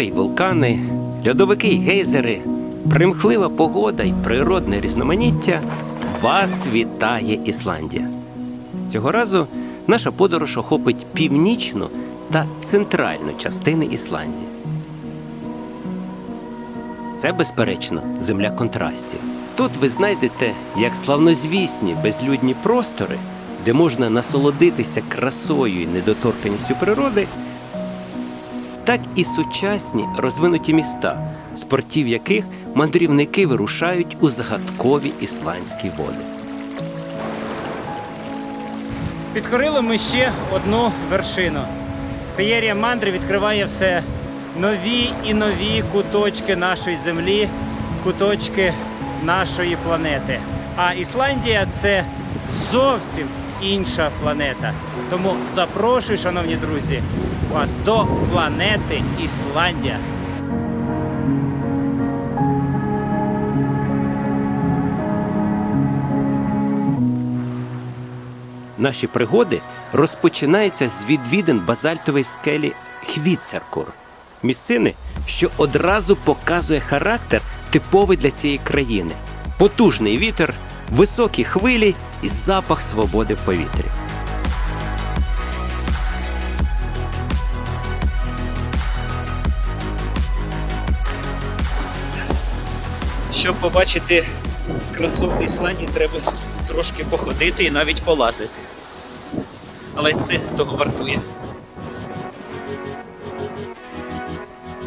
Гори й вулкани, льодовики й гейзери, примхлива погода й природне різноманіття. Вас вітає Ісландія. Цього разу наша подорож охопить північну та центральну частини Ісландії. Це, безперечно, земля контрастів. Тут ви знайдете як славнозвісні безлюдні простори, де можна насолодитися красою і недоторканістю природи, так і сучасні розвинуті міста, з портів яких мандрівники вирушають у загадкові ісландські води. Підкорили ми ще одну вершину. Феєрія мандри відкриває все нові і нові куточки нашої землі, куточки нашої планети. А Ісландія це зовсім інша планета. Тому запрошую, шановні друзі, вас до планети Ісландія. Наші пригоди розпочинаються з відвідин базальтової скелі Хвіцеркур, місцини, що одразу показує характер типовий для цієї країни: потужний вітер, високі хвилі і запах свободи в повітрі. Щоб побачити красу Ісландії, треба трошки походити і навіть полазити. Але це того вартує.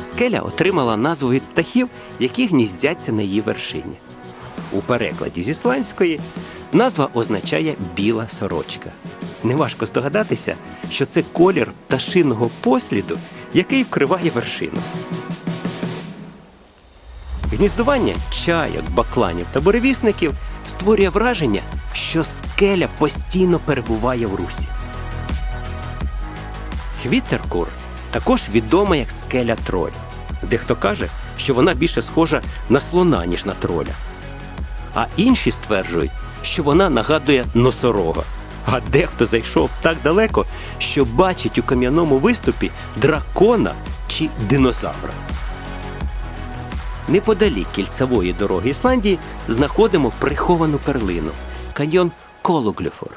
Скеля отримала назву від птахів, які гніздяться на її вершині. У перекладі з ісландської назва означає біла сорочка. Неважко здогадатися, що це колір пташиного посліду, який вкриває вершину. Гніздування чайок, бакланів та буревісників створює враження, що скеля постійно перебуває в русі. Хвіцеркур також відома як скеля троль. Дехто каже, що вона більше схожа на слона, ніж на троля. А інші стверджують, що вона нагадує носорога. А дехто зайшов так далеко, що бачить у кам'яному виступі дракона чи динозавра. Неподалік кільцевої дороги Ісландії знаходимо приховану перлину каньйон Кологлюфор.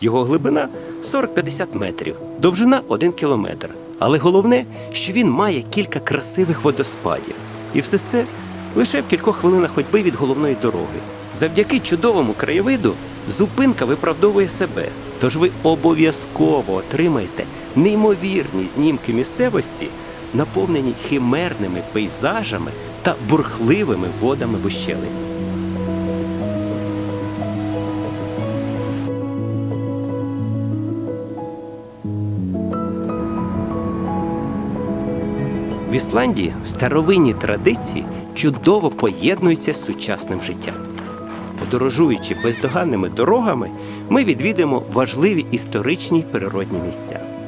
Його глибина 40-50 метрів, довжина 1 кілометр. Але головне, що він має кілька красивих водоспадів. І все це лише в кількох хвилинах ходьби від головної дороги. Завдяки чудовому краєвиду зупинка виправдовує себе. Тож ви обов'язково отримаєте неймовірні знімки місцевості, наповнені химерними пейзажами та бурхливими водами в ущелині. В Ісландії старовинні традиції чудово поєднуються з сучасним життям. Подорожуючи бездоганними дорогами, ми відвідаємо важливі історичні природні місця.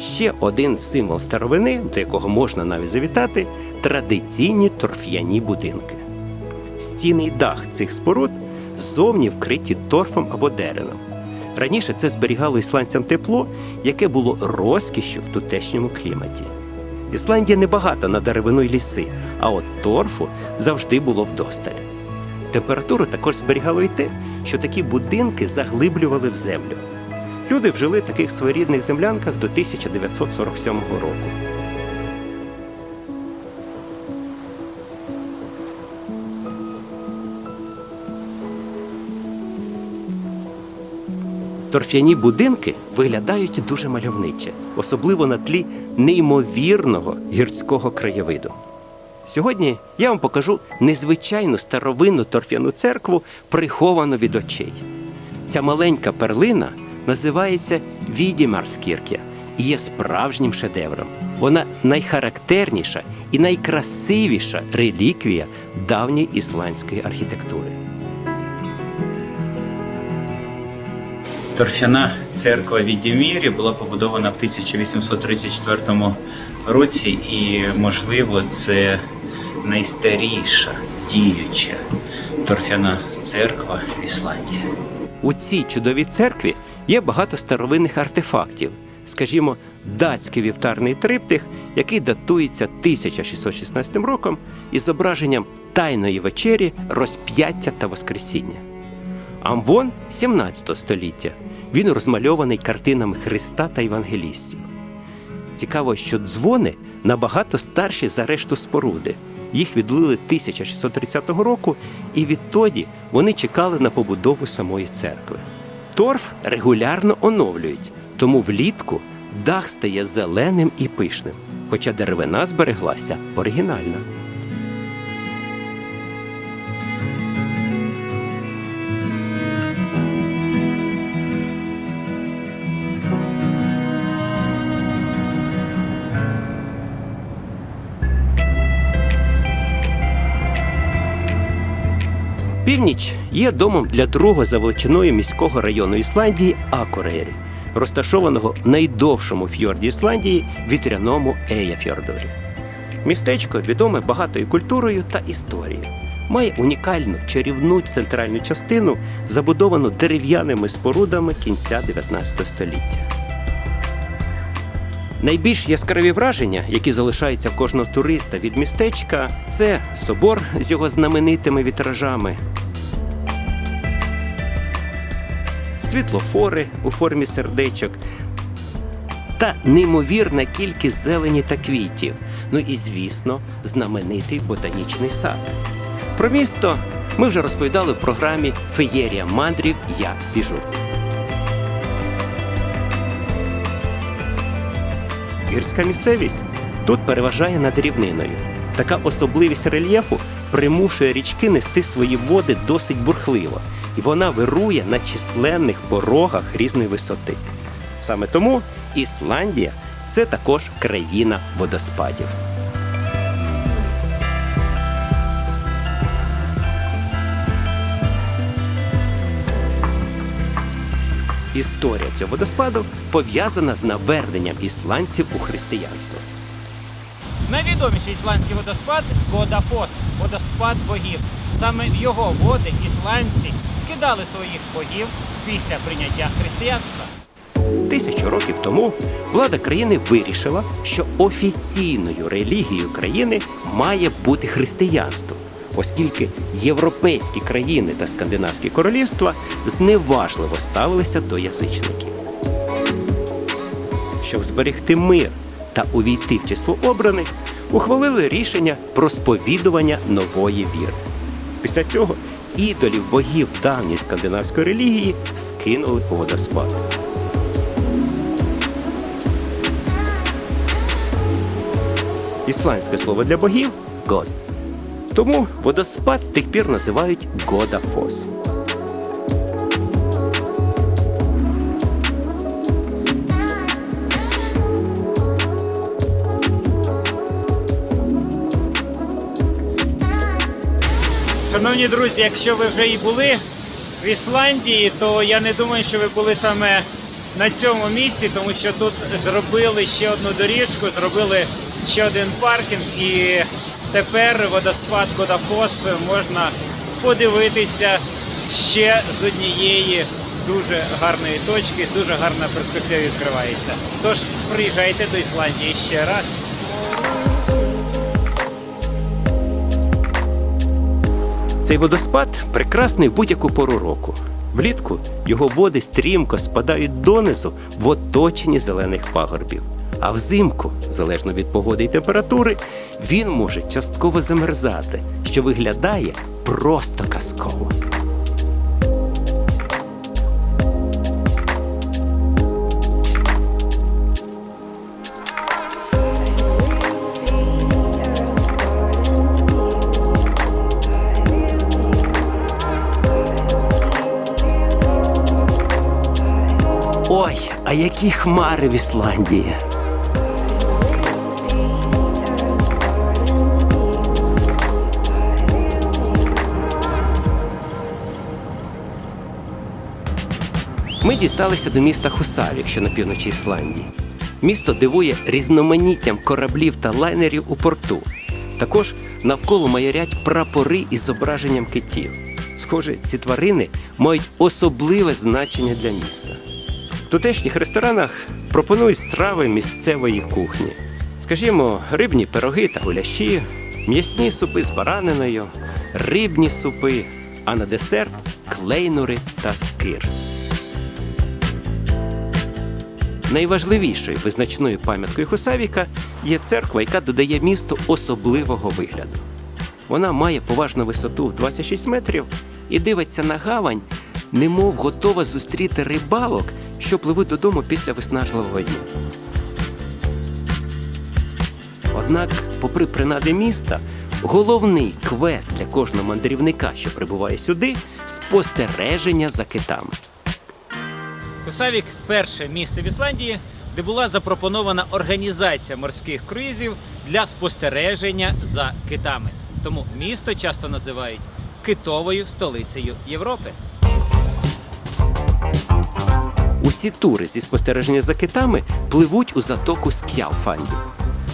Ще один символ старовини, до якого можна навіть завітати традиційні торф'яні будинки. Стіни й дах цих споруд ззовні вкриті торфом або деревом. Раніше це зберігало ісландцям тепло, яке було розкішшю в тутешньому кліматі. Ісландія не багата на деревину й ліси, а от торфу завжди було вдосталь. Температуру також зберігало й те, що такі будинки заглиблювали в землю. Люди вжили в таких своєрідних землянках до 1947 року. Торф'яні будинки виглядають дуже мальовниче, особливо на тлі неймовірного гірського краєвиду. Сьогодні я вам покажу незвичайну старовинну торф'яну церкву, приховану від очей. Ця маленька перлина називається Відімарскіркя і є справжнім шедевром. Вона найхарактерніша і найкрасивіша реліквія давньої ісландської архітектури. Торфяна церква Відімірі була побудована в 1834 році, і, можливо, це найстаріша діюча торфяна церква в Ісландії. У цій чудовій церкві є багато старовинних артефактів, скажімо, датський вівтарний триптих, який датується 1616 роком із зображенням Тайної вечері, розп'яття та Воскресіння. Амвон 17 століття. Він розмальований картинами Христа та Євангелістів. Цікаво, що дзвони набагато старші за решту споруди. Їх відлили 1630 року, і відтоді вони чекали на побудову самої церкви. Торф регулярно оновлюють, тому влітку дах стає зеленим і пишним, хоча деревина збереглася оригінальна. Північ є домом для другого за величиною міського району Ісландії Акорері, розташованого в найдовшому фьорді Ісландії вітряному Еяфьордорі. Містечко відоме багатою культурою та історією. Має унікальну чарівну центральну частину, забудовану дерев'яними спорудами кінця 19 століття. Найбільш яскраві враження, які залишаються в кожного туриста від містечка, це собор з його знаменитими вітражами, світлофори у формі сердечок та неймовірна кількість зелені та квітів. Ну і, звісно, знаменитий ботанічний сад. Про місто ми вже розповідали в програмі Феєрія мандрів Я біжу. Гірська місцевість тут переважає над рівниною. Така особливість рельєфу примушує річки нести свої води досить бурхливо, і вона вирує на численних порогах різної висоти. Саме тому Ісландія це також країна водоспадів. Історія цього водоспаду пов'язана з наверненням ісландців у християнство. Найвідоміший ісландський водоспад Годафос водоспад богів. Саме в його води ісландці скидали своїх богів після прийняття християнства. Тисячу років тому влада країни вирішила, що офіційною релігією країни має бути християнство, оскільки європейські країни та скандинавські королівства зневажливо ставилися до язичників. Щоб зберегти мир та увійти в число обраних, ухвалили рішення про сповідування нової віри. Після цього ідолів богів давньої скандинавської релігії скинули у водоспад. Ісландське слово для богів год. Тому водоспад з тих пір називають Годафос. Шановні друзі, якщо ви вже і були в Ісландії, то я не думаю, що ви були саме на цьому місці, тому що тут зробили ще одну доріжку, зробили ще один паркінг, і тепер водоспад Годафос можна подивитися ще з однієї дуже гарної точки, дуже гарна перспектива відкривається. Тож приїжджайте до Ісландії ще раз. Цей водоспад прекрасний в будь-яку пору року. Влітку його води стрімко спадають донизу в оточенні зелених пагорбів. А взимку, залежно від погоди і температури, він може частково замерзати, що виглядає просто казково. А які хмари в Ісландії! Ми дісталися до міста Хусавік, що на півночі Ісландії. Місто дивує різноманіттям кораблів та лайнерів у порту. Також навколо маярять прапори із зображенням китів. Схоже, ці тварини мають особливе значення для міста. Тутешніх ресторанах пропонують страви місцевої кухні. Скажімо, рибні пироги та гуляші, м'ясні супи з бараниною, рибні супи, а на десерт клейнури та скир. Найважливішою визначною пам'яткою Хусавіка є церква, яка додає місту особливого вигляду. Вона має поважну висоту в 26 метрів і дивиться на гавань, немов готова зустріти рибалок, що пливуть додому після виснажливого дня. Однак, попри принади міста, головний квест для кожного мандрівника, що прибуває сюди, спостереження за китами. Кусавік перше місце в Ісландії, де була запропонована організація морських круїзів для спостереження за китами. Тому місто часто називають китовою столицею Європи. Усі тури зі спостереження за китами пливуть у затоку Скялфанді.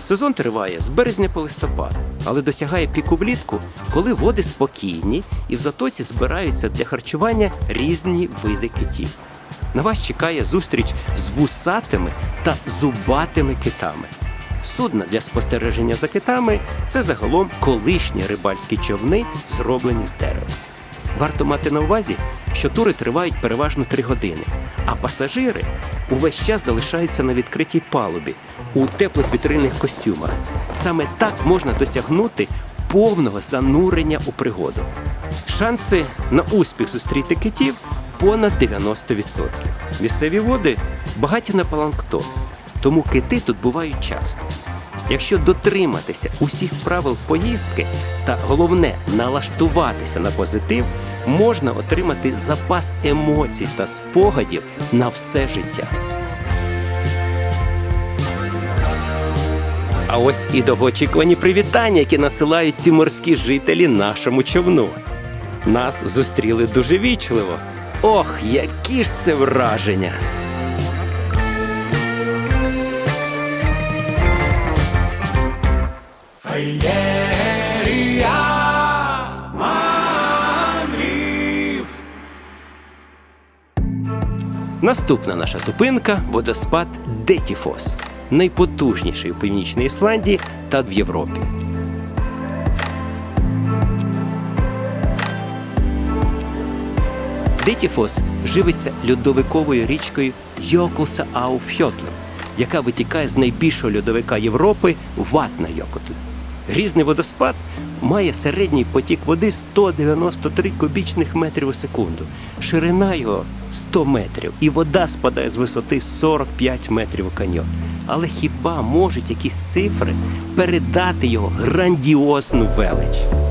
Сезон триває з березня по листопад, але досягає піку влітку, коли води спокійні і в затоці збираються для харчування різні види китів. На вас чекає зустріч з вусатими та зубатими китами. Судна для спостереження за китами це загалом колишні рибальські човни, зроблені з дерева. Варто мати на увазі, що тури тривають переважно 3 години, а пасажири увесь час залишаються на відкритій палубі у теплих вітрильних костюмах. Саме так можна досягнути повного занурення у пригоду. Шанси на успіх зустріти китів понад 90%. Місцеві води багаті на планктон, тому кити тут бувають часто. Якщо дотриматися усіх правил поїздки та головне налаштуватися на позитив, можна отримати запас емоцій та спогадів на все життя. А ось і довгоочікувані привітання, які насилають ці морські жителі нашому човну. Нас зустріли дуже вічливо. Ох, які ж це враження! Наступна наша зупинка водоспад Детіфос, найпотужніший у північній Ісландії та в Європі. Детіфос живиться льодовиковою річкою Йоклса Ауфьотлем, яка витікає з найбільшого льодовика Європи Ватна Йокотль. Грізний водоспад має середній потік води 193 кубічних метрів у секунду. Ширина його 100 метрів, і вода спадає з висоти 45 метрів у каньйон. Але хіба можуть якісь цифри передати його грандіозну велич?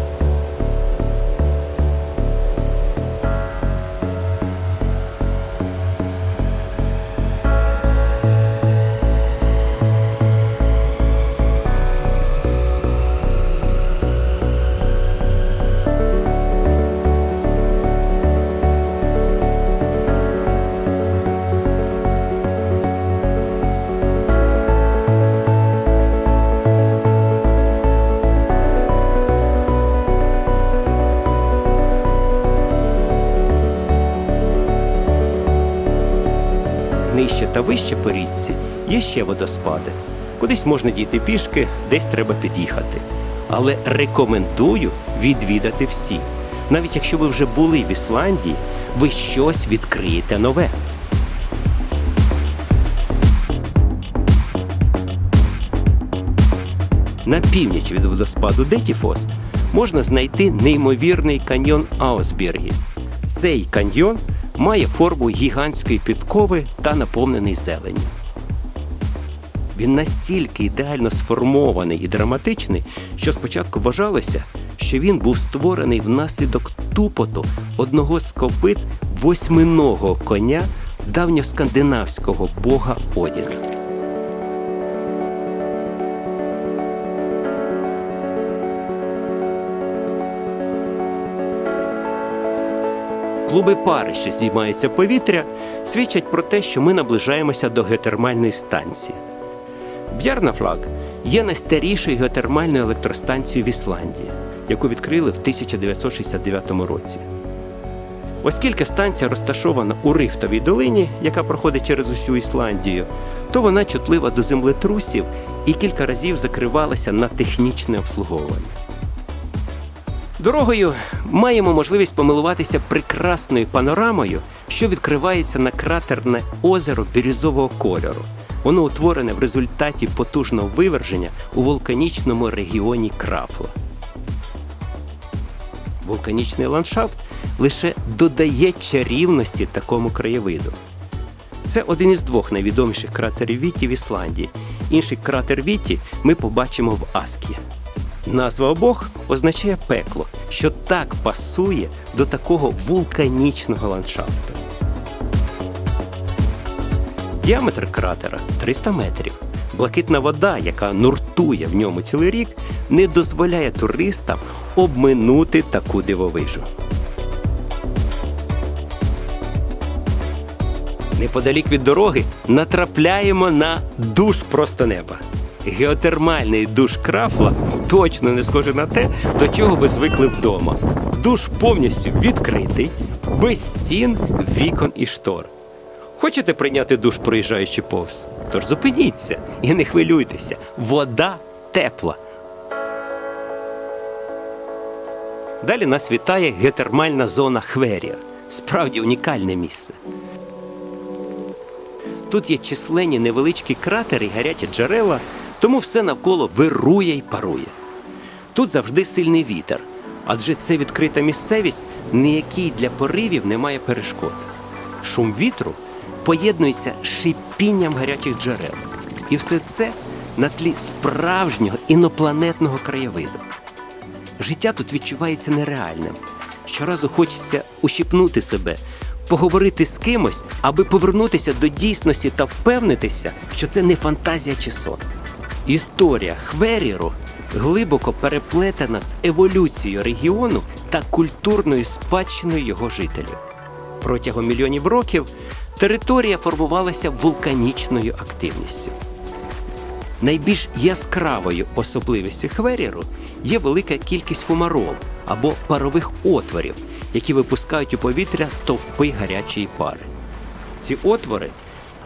Вище по річці є ще водоспади. Кудись можна дійти пішки, десь треба під'їхати. Але рекомендую відвідати всі. Навіть якщо ви вже були в Ісландії, ви щось відкриєте нове. На північ від водоспаду Детіфос можна знайти неймовірний каньйон Аусбіргі. Цей каньйон має форму гігантської підкови та наповнений зеленню. Він настільки ідеально сформований і драматичний, що спочатку вважалося, що він був створений внаслідок тупоту одного з копит восьминого коня давньоскандинавського бога Одіна. Клуби пари, що здіймаються повітря, свідчать про те, що ми наближаємося до геотермальної станції. Б'ярнафлаг є найстарішою геотермальною електростанцією в Ісландії, яку відкрили в 1969 році. Оскільки станція розташована у Рифтовій долині, яка проходить через усю Ісландію, то вона чутлива до землетрусів і кілька разів закривалася на технічне обслуговування. Дорогою маємо можливість помилуватися прекрасною панорамою, що відкривається на кратерне озеро бірюзового кольору. Воно утворене в результаті потужного виверження у вулканічному регіоні Крафла. Вулканічний ландшафт лише додає чарівності такому краєвиду. Це один із двох найвідоміших кратерів Віті в Ісландії. Інший кратер Віті ми побачимо в Аскі. Назва обох означає пекло, що так пасує до такого вулканічного ландшафту. Діаметр кратера 300 метрів. Блакитна вода, яка нуртує в ньому цілий рік, не дозволяє туристам обминути таку дивовижу. Неподалік від дороги натрапляємо на душ просто неба. Геотермальний душ крафла точно не схожий на те, до чого ви звикли вдома. Душ повністю відкритий, без стін, вікон і штор. Хочете прийняти душ, проїжджаючи повз? Тож зупиніться і не хвилюйтеся. Вода тепла. Далі нас вітає геотермальна зона Хверія. Справді унікальне місце. Тут є численні невеличкі кратери і гарячі джерела, тому все навколо вирує й парує. Тут завжди сильний вітер, адже це відкрита місцевість, ніякій для поривів немає перешкод. Шум вітру поєднується з шипінням гарячих джерел. І все це на тлі справжнього інопланетного краєвиду. Життя тут відчувається нереальним. Щоразу хочеться ущипнути себе, поговорити з кимось, аби повернутися до дійсності та впевнитися, що це не фантазія чи сон. Історія Хверіру глибоко переплетена з еволюцією регіону та культурною спадщиною його жителів. Протягом мільйонів років територія формувалася вулканічною активністю. Найбільш яскравою особливістю Хверіру є велика кількість фумарол або парових отворів, які випускають у повітря стовпи гарячої пари. Ці отвори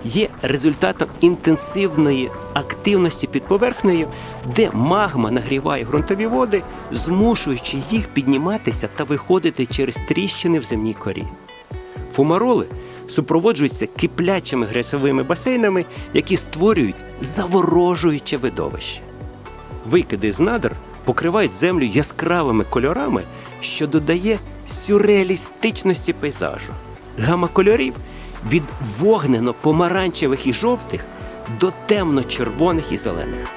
є результатом інтенсивної активності під поверхнею, де магма нагріває ґрунтові води, змушуючи їх підніматися та виходити через тріщини в земній корі. Фумароли супроводжуються киплячими грязовими басейнами, які створюють заворожуюче видовище. Викиди з надр покривають землю яскравими кольорами, що додає сюрреалістичності пейзажу. Гама кольорів від вогнено-помаранчевих і жовтих до темно-червоних і зелених.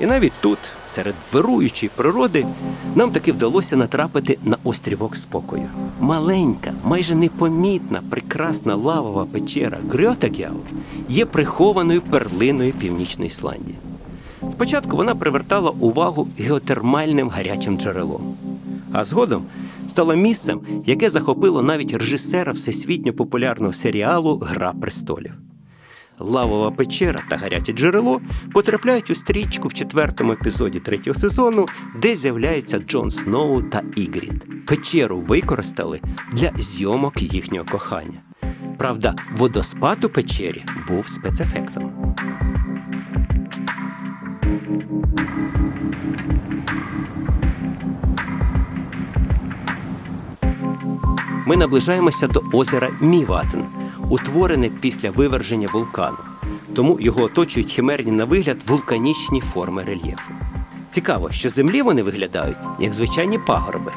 І навіть тут, серед вируючої природи, нам таки вдалося натрапити на острівок спокою. Маленька, майже непомітна, прекрасна лавова печера Грьотагяу є прихованою перлиною Північної Ісландії. Спочатку вона привертала увагу геотермальним гарячим джерелом, а згодом стала місцем, яке захопило навіть режисера всесвітньо популярного серіалу Гра престолів. Лавова печера та гаряче джерело потрапляють у стрічку в четвертому епізоді третього сезону, де з'являються Джон Сноу та Ігрід. Печеру використали для зйомок їхнього кохання. Правда, водоспад у печері був спецефектом. Ми наближаємося до озера Міватн, утворене після виверження вулкану. Тому його оточують химерні на вигляд вулканічні форми рельєфу. Цікаво, що землі вони виглядають як звичайні пагорби.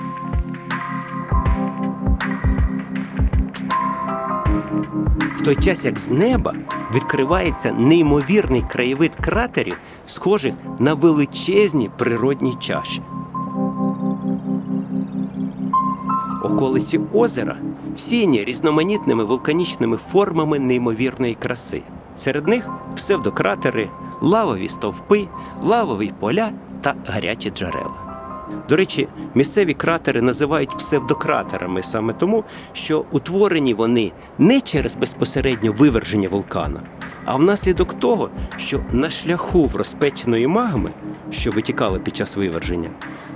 В той час, як з неба відкривається неймовірний краєвид кратерів, схожих на величезні природні чаші. Околиці озера всіяні різноманітними вулканічними формами неймовірної краси. Серед них псевдократери, лавові стовпи, лавові поля та гарячі джерела. До речі, місцеві кратери називають псевдократерами саме тому, що утворені вони не через безпосереднє виверження вулкана, а внаслідок того, що на шляху в розпеченої магми, що витікали під час виверження,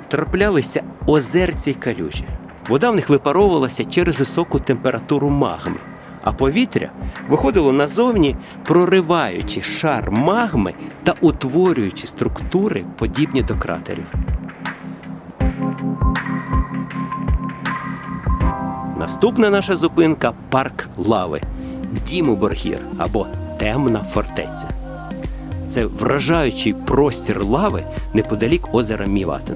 траплялися озерці й калюжі. Вода в них випаровувалася через високу температуру магми, а повітря виходило назовні, прориваючи шар магми та утворюючи структури, подібні до кратерів. Наступна наша зупинка парк лави Дімуборгір або Темна фортеця. Це вражаючий простір лави неподалік озера Міватин.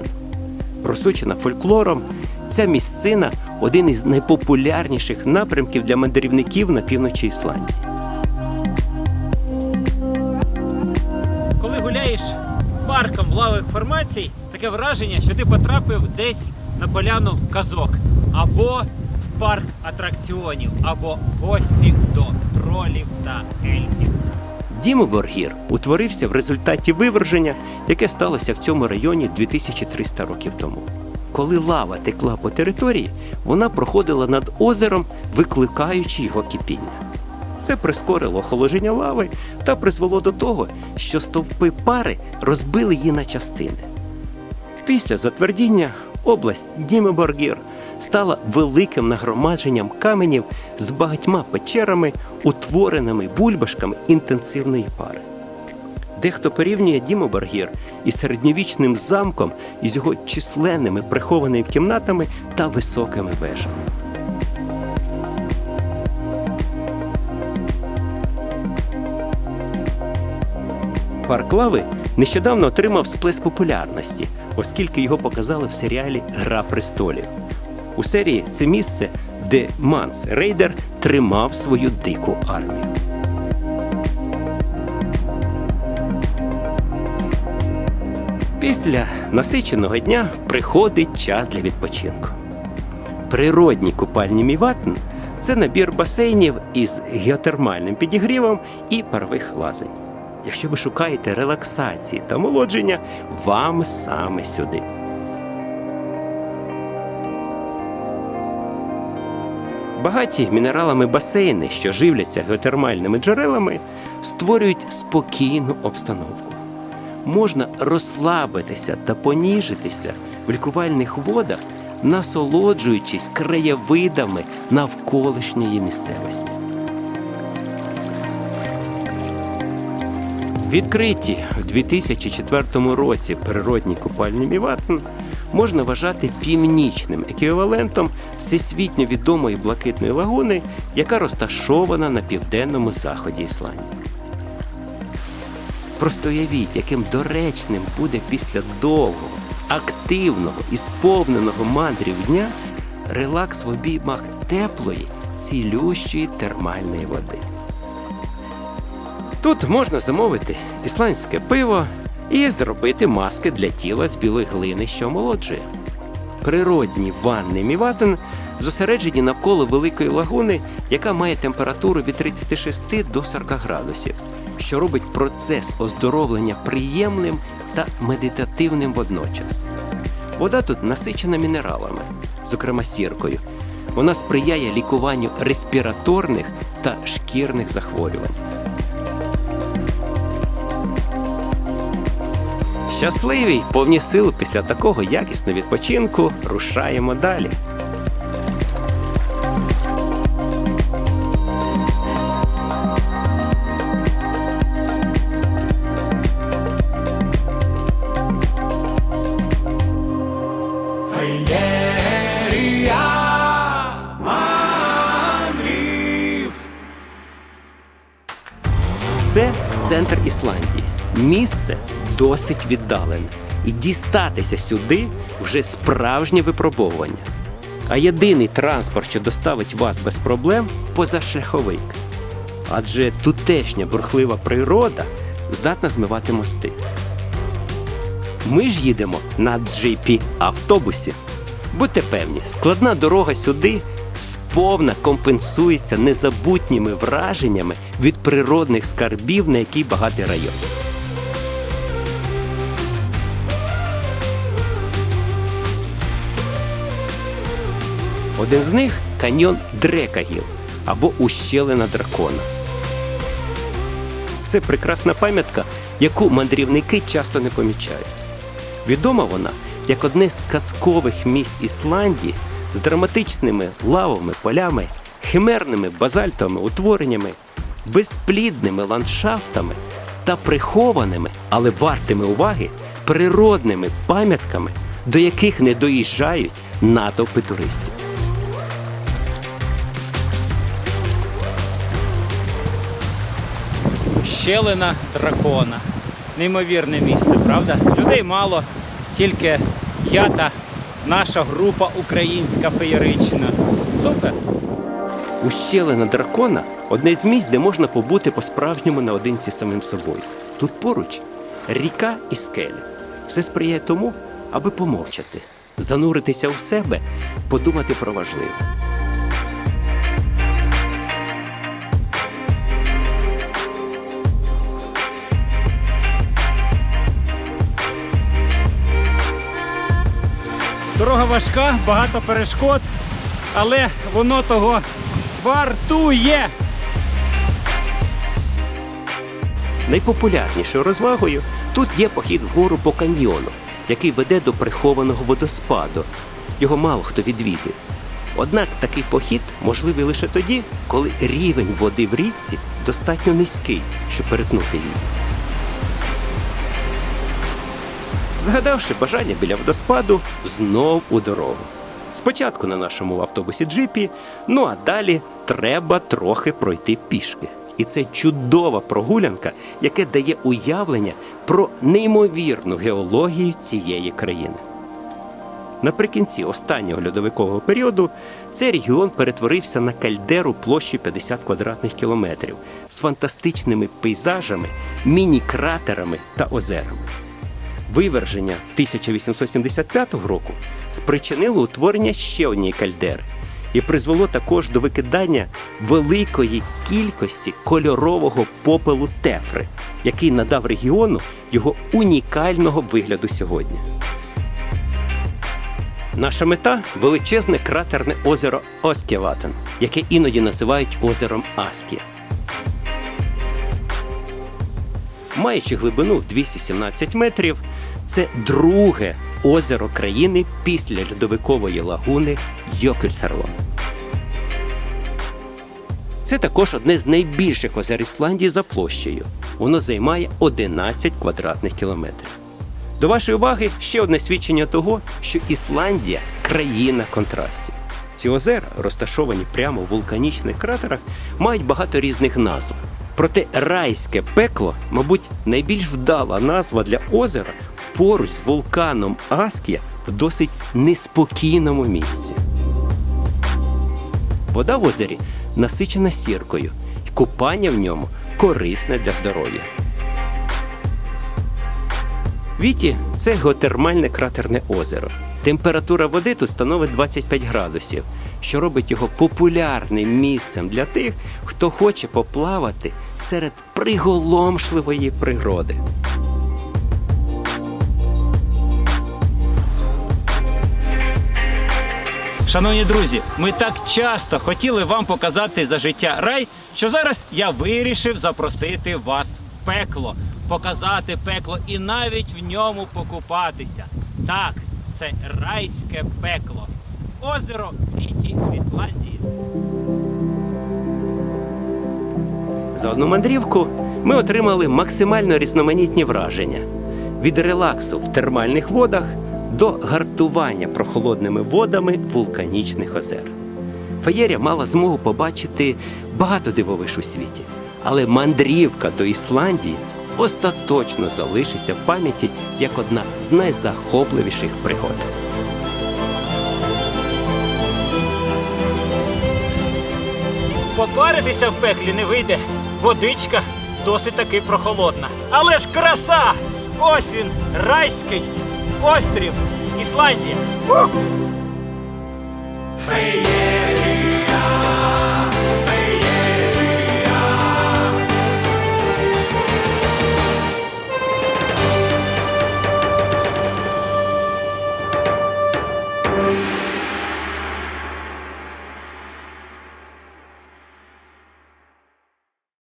Просучена фольклором, ця місцина один із найпопулярніших напрямків для мандрівників на півночі Ісландії. Коли гуляєш парком лавових формацій, таке враження, що ти потрапив десь на поляну казок, або в парк атракціонів, або гості до тролів та ельфів. Дімоборгір утворився в результаті виверження, яке сталося в цьому районі 2300 років тому. Коли лава текла по території, вона проходила над озером, викликаючи його кипіння. Це прискорило охолодження лави та призвело до того, що стовпи пари розбили її на частини. Після затвердіння область Дімеборгір стала великим нагромадженням каменів з багатьма печерами, утвореними бульбашками інтенсивної пари. Дехто порівнює Дімоборгір із середньовічним замком із його численними прихованими кімнатами та високими вежами. Парк лави нещодавно отримав сплеск популярності, оскільки його показали в серіалі Гра престолів. У серії це місце, де Манс Рейдер тримав свою дику армію. Після насиченого дня приходить час для відпочинку. Природні купальні Міватн це набір басейнів із геотермальним підігрівом і парових лазень. Якщо ви шукаєте релаксації та молодження, вам саме сюди. Багаті мінералами басейни, що живляться геотермальними джерелами, створюють спокійну обстановку. Можна розслабитися та поніжитися в лікувальних водах, насолоджуючись краєвидами навколишньої місцевості. Відкриті в 2004 році природні купальні Міватн можна вважати північним еквівалентом всесвітньо відомої блакитної лагуни, яка розташована на південному заході Ісландії. Просто уявіть, яким доречним буде після довгого, активного і сповненого мандрів дня релакс в обіймах теплої, цілющої термальної води. Тут можна замовити ісландське пиво і зробити маски для тіла з білої глини, що омолоджує. Природні ванни Міватин зосереджені навколо великої лагуни, яка має температуру від 36 до 40 градусів, що робить процес оздоровлення приємним та медитативним водночас. Вода тут насичена мінералами, зокрема сіркою. Вона сприяє лікуванню респіраторних та шкірних захворювань. Щасливі, повні сил після такого якісного відпочинку рушаємо далі. Місце досить віддалене. І дістатися сюди вже справжнє випробовування. А єдиний транспорт, що доставить вас без проблем, позашляховик. Адже тутешня бурхлива природа здатна змивати мости. Ми ж їдемо на джипі автобусі. Будьте певні, складна дорога сюди сповна компенсується незабутніми враженнями від природних скарбів, на який багатий район. Один з них каньйон Дрекагіл або Ущелина дракона. Це прекрасна пам'ятка, яку мандрівники часто не помічають. Відома вона як одне з казкових місць Ісландії з драматичними лавовими полями, химерними базальтовими утвореннями, безплідними ландшафтами та прихованими, але вартими уваги природними пам'ятками, до яких не доїжджають натовпи туристів. Щелина дракона. Неймовірне місце, правда? Людей мало, тільки я та наша група українська феєрична. Супер! Ущелина дракона одне з місць, де можна побути по-справжньому наодинці з самим собою. Тут поруч ріка і скелі. Все сприяє тому, аби помовчати, зануритися у себе, подумати про важливе. Дорога важка, багато перешкод, але воно того вартує. Найпопулярнішою розвагою тут є похід вгору по каньйону, який веде до прихованого водоспаду. Його мало хто відвідує. Однак такий похід можливий лише тоді, коли рівень води в річці достатньо низький, щоб перетнути її. Згадавши бажання біля водоспаду, знов у дорогу. Спочатку на нашому автобусі джипі, ну а далі треба трохи пройти пішки. І це чудова прогулянка, яке дає уявлення про неймовірну геологію цієї країни. Наприкінці останнього льодовикового періоду цей регіон перетворився на кальдеру площі 50 квадратних кілометрів з фантастичними пейзажами, міні-кратерами та озерами. Виверження 1875 року спричинило утворення ще однієї кальдери і призвело також до викидання великої кількості кольорового попелу тефри, який надав регіону його унікального вигляду сьогодні. Наша мета величезне кратерне озеро Оскєватен, яке іноді називають озером Аскія. Маючи глибину в 217 метрів, це друге озеро країни після льодовикової лагуни Йокельсарлон. Це також одне з найбільших озер Ісландії за площею. Воно займає 11 квадратних кілометрів. До вашої уваги ще одне свідчення того, що Ісландія країна контрастів. Ці озера, розташовані прямо в вулканічних кратерах, мають багато різних назв. Проте райське пекло, мабуть, найбільш вдала назва для озера поруч з вулканом Аскія в досить неспокійному місці. Вода в озері насичена сіркою, і купання в ньому корисне для здоров'я. Віті це геотермальне кратерне озеро. Температура води тут становить 25 градусів, що робить його популярним місцем для тих, хто хоче поплавати серед приголомшливої природи. Шановні друзі, ми так часто хотіли вам показати за життя рай, що зараз я вирішив запросити вас в пекло, показати пекло і навіть в ньому покупатися. Так, це райське пекло. Озеро Ріті в Ісландії. За одну мандрівку ми отримали максимально різноманітні враження від релаксу в термальних водах до гартування прохолодними водами вулканічних озер. Феєрія мала змогу побачити багато дивовиж у світі, але мандрівка до Ісландії остаточно залишиться в пам'яті як одна з найзахопливіших пригод. Попаритися в пеклі не вийде. Водичка досить таки прохолодна. Але ж краса! Ось він, райський острів Ісландія. Feyeria